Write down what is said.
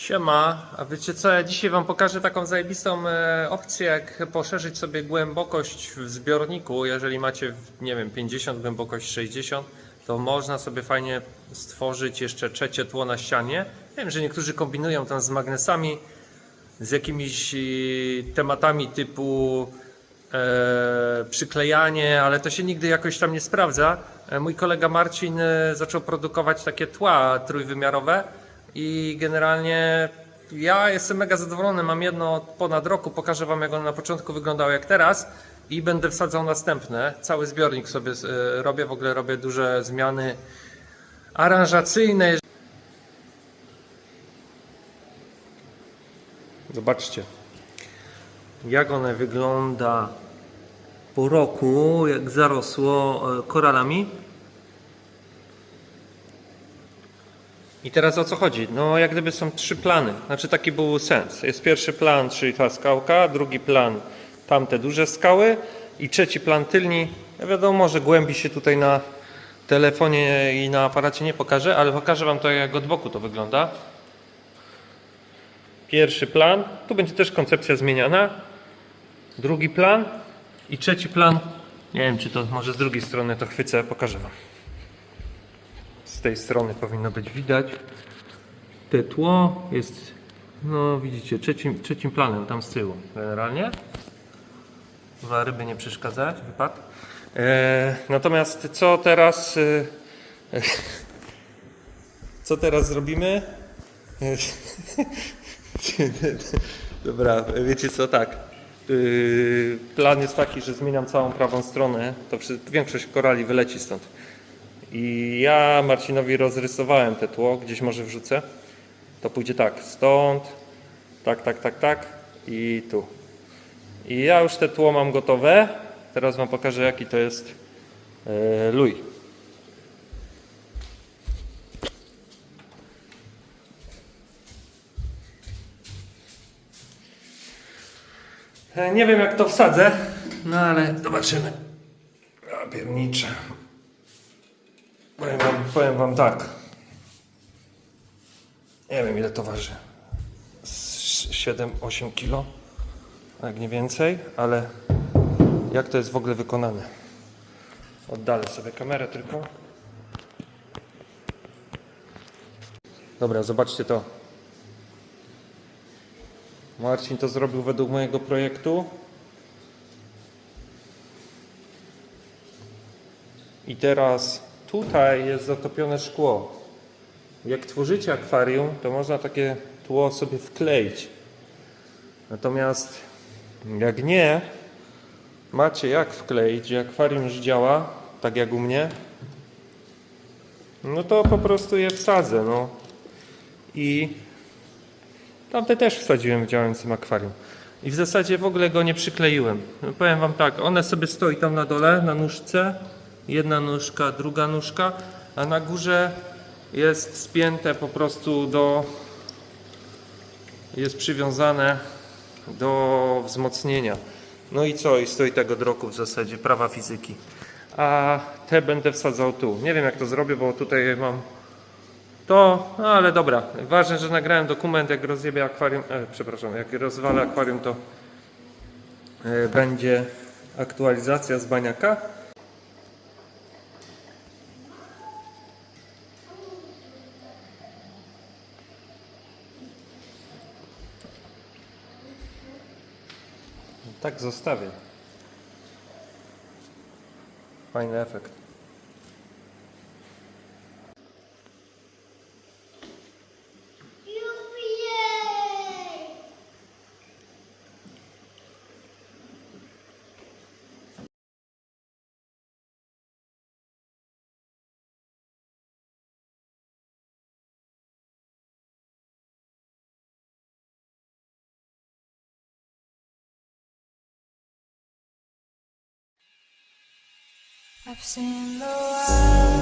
Siema, a wiecie co, ja dzisiaj wam pokażę taką zajebistą e, opcję, jak poszerzyć sobie głębokość w zbiorniku. Jeżeli macie, nie wiem, 50, głębokość 60, to można sobie fajnie stworzyć jeszcze trzecie tło na ścianie. Wiem, że niektórzy kombinują tam z magnesami, z jakimiś e, tematami typu e, przyklejanie, ale to się nigdy jakoś tam nie sprawdza. E, mój kolega Marcin zaczął produkować takie tła trójwymiarowe i generalnie ja jestem mega zadowolony. Mam jedno od ponad roku, pokażę Wam jak ono na początku wyglądało jak teraz i będę wsadzał następne. Cały zbiornik sobie e, robię, w ogóle robię duże zmiany aranżacyjne. Zobaczcie jak one wygląda po roku, jak zarosło e, koralami. I teraz o co chodzi? No, jak gdyby są trzy plany. Znaczy, taki był sens. Jest pierwszy plan, czyli ta skałka, drugi plan, tamte duże skały, i trzeci plan tylni. Ja wiadomo, że głębi się tutaj na telefonie i na aparacie nie pokażę, ale pokażę Wam to, jak od boku to wygląda. Pierwszy plan, tu będzie też koncepcja zmieniana. Drugi plan i trzeci plan. Nie wiem, czy to może z drugiej strony to chwycę, pokażę Wam. Z tej strony powinno być widać. Te tło jest, no widzicie, trzecim, trzecim planem tam z tyłu generalnie. Dla ryby nie przeszkadzać, wypad. E, natomiast co teraz, e, co teraz zrobimy? Dobra, wiecie co, tak. Yy, Plan jest taki, że zmieniam całą prawą stronę, to większość korali wyleci stąd. I ja Marcinowi rozrysowałem te tło, gdzieś może wrzucę. To pójdzie tak, stąd, tak, tak, tak, tak i tu. I ja już te tło mam gotowe. Teraz Wam pokażę jaki to jest yy, luj. E, Nie wiem jak to wsadzę, no ale zobaczymy. Ja pierniczę. Powiem wam, powiem wam tak. Nie wiem ile to waży. Z 7-8 kilo, jak nie więcej, ale jak to jest w ogóle wykonane. Oddalę sobie kamerę tylko. Dobra, zobaczcie to. Marcin to zrobił według mojego projektu. I teraz tutaj jest zatopione szkło. Jak tworzycie akwarium, to można takie tło sobie wkleić. Natomiast jak nie, macie jak wkleić, jak akwarium już działa, tak jak u mnie, no to po prostu je wsadzę. No. I Tamte też wsadziłem w działającym akwarium. I w zasadzie w ogóle go nie przykleiłem. No powiem Wam tak, one sobie stoi tam na dole, na nóżce. Jedna nóżka, druga nóżka, a na górze jest spięte po prostu do... Jest przywiązane do wzmocnienia. No i co? I stoi tego od roku w zasadzie, prawa fizyki. A te będę wsadzał tu. Nie wiem jak to zrobię, bo tutaj mam to, no ale dobra. Ważne, że nagrałem dokument, jak rozjebię akwarium, e, przepraszam, jak rozwalę akwarium, to e, będzie aktualizacja z baniaka. Tak zostawię. Fajny efekt. I've seen the world.